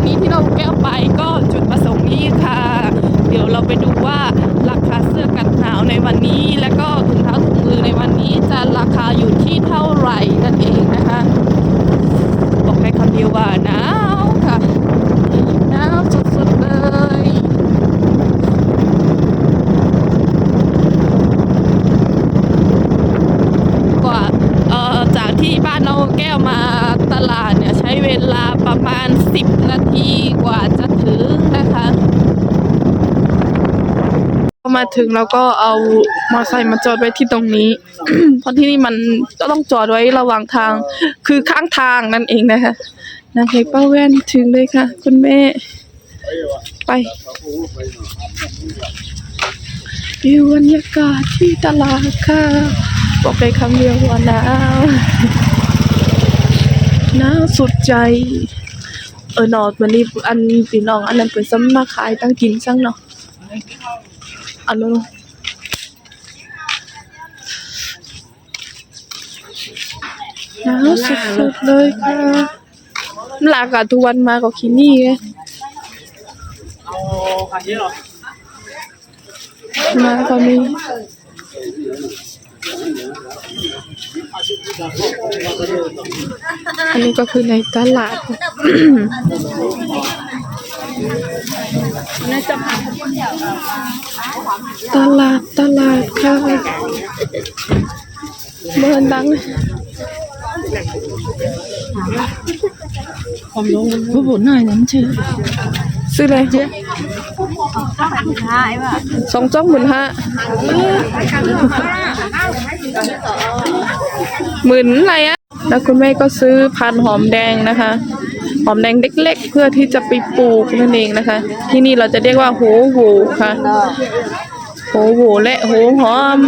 อนนี้ที่เราแก้วไปก็จุดประสงค์นี้ค่ะ เดี๋ยวเราไปดูว่าราคาเสื้อกันหนาวในวันนี้ และก็ถุงเท้าถุงมือในวันนี้จะราคาอยู่ที่เท่าไหร่นั่นเองนะคะ บอกแค่คำเดียวว่านะ มาถึงเราก็เอามอเตอร์ไซค์มาจอดไว้ที่ตรงนี้ เพราะที่นี่มันก็ต้องจอดไว้ระหว่างทาง คือข้างทางนั่นเองนะคะนางเอกป้าแว่นถึงเลยค่ะ คุณแม่ ไปวิวบรรยากาศที่ตลาดค่ะ บอกได้คำเดียวว่าหนาวหนาวสุดใจ เออนอวันนี้อันพี่น้องอันนั้นเป็นสำมาขายตั้งกินซังเนาะ อันนู้นหนาวสุดๆเลยค่ะลากาทุกวันมาก็คินี่ไงเอาคันนี้หรอมาก็มีอันนี้ก็คือในตลาด ตลาดตลาดค่ะเบิร์นดังเลยผมลงผู้บุญหน่อยนั้นชื่อซื้ออะไรสองจ้องหมื่นห้าหมื่นอะไรอะแล้วคุณแม่ก็ซื้อพันธุ์หอมแดงนะคะ หอมแดงเล็กๆ เพื่อที่จะไปปลูกนั่นเองนะคะ ที่นี่เราจะเรียกว่าโหโหค่ะ โหโหและโหหอม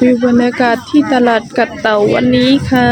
วิวบรรยากาศที่ตลาดกัดเต่าวันนี้ค่ะ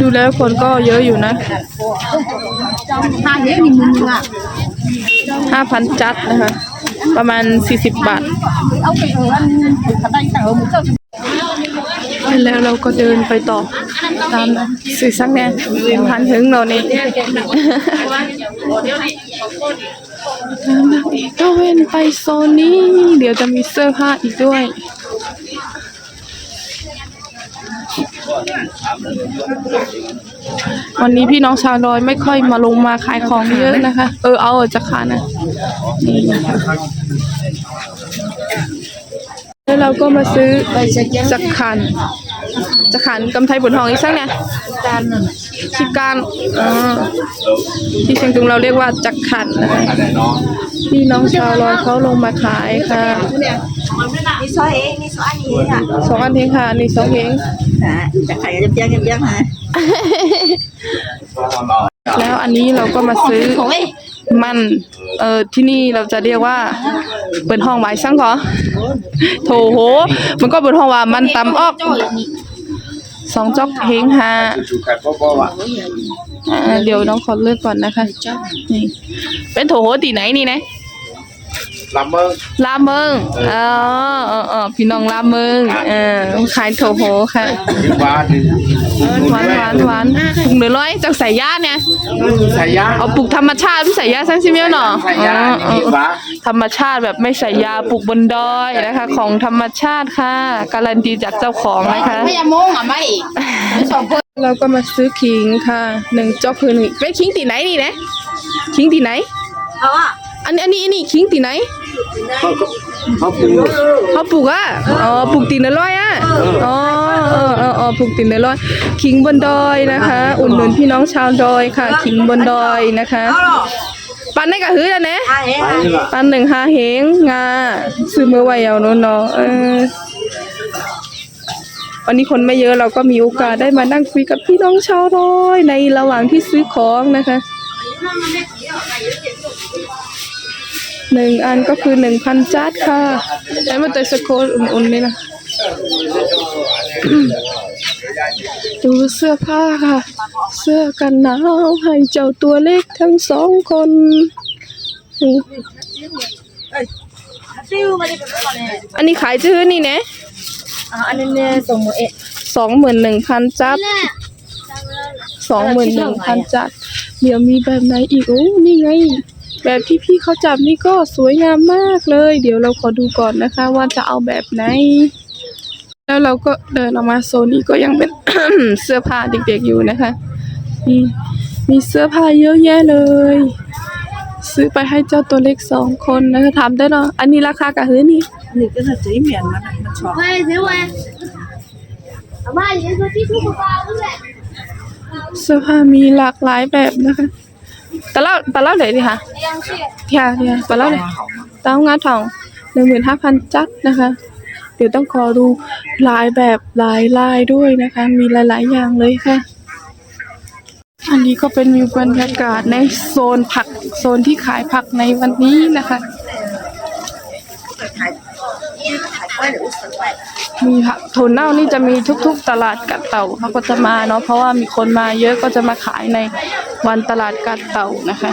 ดูแล้วคนก็เยอะอยู่นะ hai ghế nhìn mình à ห้าพันจัดนะคะ ประมาณสี่สิบบาท ông cái ở anh ở đây tại ở một chỗ แล้วเราก็เดินไปต่อ ตามสื่อสักแน่พันถึงเรานี่ตามนางเอกก็เว้นไปโซนนี้ เดี๋ยวจะมีเสื้อผ้าอีกด้วยวันนี้พี่น้องชาวดอยไม่ค่อยมาลงมาขายของเยอะนะคะ เออเอาออกจากขานะแล้วเราก็มาซื้อจักขัน จักขันกำไทยบนทองอีกสักไง tan rồi ชิการอ่าที่เชียงตุงเราเรียกว่าจักขันนะคะพี่น้องชาวลอยเขาลงมาขายค่ะ đi xóa ấy đi xóa gì ấy à สองอันเองค่ะอันนี่สองเอง Dạ, chắc phải em chăng em chăng hả แล้วอันนี้เราก็มาซื้อ Ôi, มันเอ่อที่นี่เราจะเรียกว่าเปิดห้องไว้ช่างก่อโถโห มันก็เปิดห้องว่ามันตำออกสองจอกเฮงฮาอ่าเดี๋ยวน้องขอเลือกก่อนนะคะนี่เป็นโถโหตีไหนนี่นะลำเมิงลาเมิงอ๋อเออเออพี่น้องลาเมิงเออขายโถโหค่ะดีกว่าดี หวานหวานหวานปลูกเดือร้อยจากใส่ย่าเนี่ยใส่ยาเอาปลูกธรรมชาติไม่ใส่ยาซันซิเมียวเนาะใส่ยาอ๋อดีกว่าธรรมชาติแบบไม่ใส่ยาปลูกบนดอยนะคะ ของธรรมชาติค่ะ การันตีจากเจ้าของนะคะ bây giờ muốn à mấy Mấy sò cô เราก็มาซื้อขิงค่ะหนึ่งจอกคือหนึ่งเป็นขิงตีไหนนี่นะขิงตีไหน Ờ à อันนี้อันนี้อันนี้ขิงตีไหนเขาปลูกเขาปลูกอะอ๋อปลูกตีนละร้อยอะอ๋อเออเออเออปลูกตีนละร้อยขิงบนดอยนะคะ อุ่นหนุนพี่น้องชาวดอยค่ะ ขิงบนดอยนะคะ ปันได้กะหือแล้วนะ Hai ấy ไป hả นี่ล่ะปันหนึ่งหาเหงงาซื้อมือไว้เอาโน่นเนาะเออวันนี้คนไม่เยอะเราก็มีโอกาสได้มานั่งคุยกับพี่น้องชาวดอยในระหว่างที่ซื้อของนะคะ หนึ่งอันก็คือหนึ่งพันจัดค่ะแล้วมาเตยสโคลอุ่นๆนี่นะดูเสื้อผ้าค่ะ เสื้อกันหนาวให้เจ้าตัวเล็กทั้งสองคนนี่ Tiêu mà đi cái con này อันนี้ขายชื่อนี่นะ À anh nên dùng một ệ สองหมื่นหนึ่งพันจัดสองหมื่นหนึ่งพันจัด เดี๋ยวมีแบบไหนอีกโอ้นี่ไง แบบที่พี่เขาจับนี่ก็สวยงามมากเลย เดี๋ยวเราขอดูก่อนนะคะ ว่าจะเอาแบบไหน แล้วเราก็เดินออกมาโซนนี้ก็ยังเป็น เสื้อผ้าเด็กๆอยู่นะคะมีมีเสื้อผ้าเยอะแยะเลย ซื้อไปให้เจ้าตัวเล็กสองคนนะคะถาได้เนาะอันนี้ราคากะเฮ้ยนี่นี่ก็จะเจีเหมียนมันมันชอบไปเดี๋ยวไปมาเยอะที่ทุกคนเลยเสื้อผ้ามีหลากหลายแบบนะคะแต่ละแต่ละไหนดีคะ เทียเทียตะเล่าไหนตะเล่างาทองหนึ่งหมื่นห้าพันจัดนะคะ เดี๋ยวต้องขอดูลายแบบลายลายด้วยนะคะ มีหลาย ๆ อย่างเลยค่ะ อันนี้ก็เป็นวิวบรรยากาศในโซนผักโซนที่ขายผักในวันนี้นะคะมีผักถั่วเน่านี่จะมีทุกๆตลาดกัดเต่าเขาก็จะมาเนาะเพราะว่ามีคนมาเยอะก็จะมาขายในวันตลาดกัดเต่านะคะ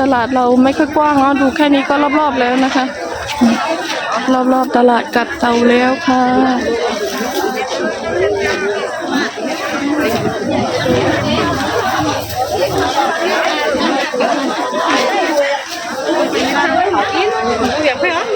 ตลาดเราไม่ค่อยกว้างเนาะดูแค่นี้ก็รอบๆแล้วนะคะ รอบๆตลาดกัดเตาแล้วค่ะ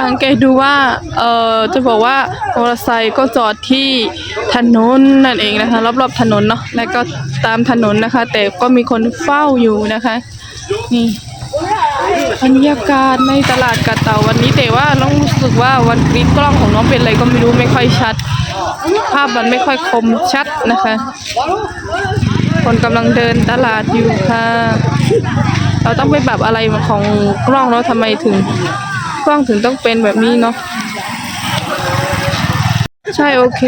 สังเกตดูว่าเอ่อจะบอกว่ามอเตอร์ไซค์ก็จอดที่ถนนนั่นเองนะคะ รอบๆถนนเนาะและก็ตามถนนนะคะ แต่ก็มีคนเฝ้าอยู่นะคะ นี่บรรยากาศในตลาดกะเตาวันนี้แต่ว่าน้องรู้สึกว่าวันกรีดกล้องของน้องเป็นอะไรก็ไม่รู้ไม่ค่อยชัด ภาพมันไม่ค่อยคมชัดนะคะ คนกำลังเดินตลาดอยู่ค่ะ เราต้องไปปรับอะไรของกล้องเนาะทำไมถึงกล้องถึงต้องเป็นแบบนี้เนาะใช่โอเค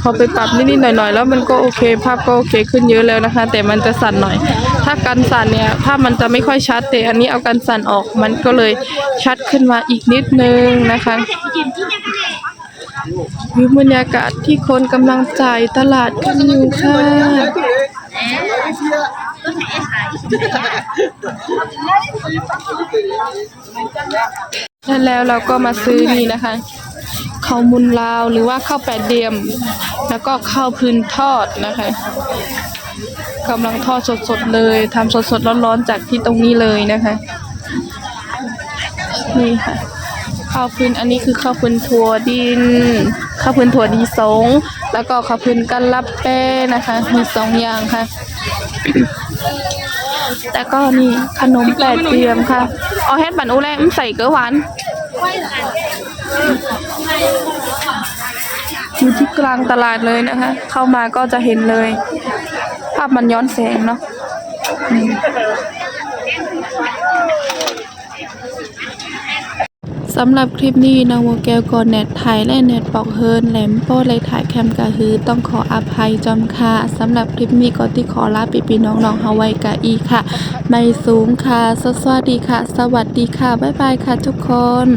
พอไปปรับนิดๆหน่อยๆ แล้วมันก็โอเค ภาพก็โอเคขึ้นเยอะแล้วนะคะ แต่มันจะสั่นหน่อย ถ้ากันสั่นเนี่ยภาพมันจะไม่ค่อยชัด แต่อันนี้เอากันสั่นออกมันก็เลยชัดขึ้นมาอีกนิดนึงนะคะวิวบรรยากาศที่คนกำลังจ่ายตลาดกันอยู่ค่ะ แล้วเราก็มาซื้อนี่นะคะข้าวมุนลาวหรือว่าข้าวแปดเดียม แล้วก็ข้าวพื้นทอดนะคะกำลังทอดสดๆเลยทำสดๆร้อนๆจากที่ตรงนี้เลยนะคะนี่ค่ะข้าวพื้นอันนี้คือข้าวพื้นถั่วดินข้าวพื้นถั่วดีสง แล้วก็ข้าวพื้นกันลับแป้นะคะมีสองอย่างค่ะ แต่ก็นี่ขนมแปดเตียมค่ะเอาแฮดบันอูแลมใส่เกลือหวานอยู่ที่กลางตลาดเลยนะคะ เข้ามาก็จะเห็นเลย ภาพมันย้อนแสงเนาะอืม สำหรับคลิปนี้นางโมแก้วก่อนเน็ตไทยและเน็ตปอกเฮิร์นแหลมโป้เลยถ่ายแคมกะฮือต้องขออภัยจอมค่ะสำหรับคลิปนี้ก็ที่ขอลาปีปีน้องๆฮาวายกะอีค่ะ ไม่สูงค่ะ สวัสดีค่ะ สวัสดีค่ะ บ๊ายบายค่ะทุกคน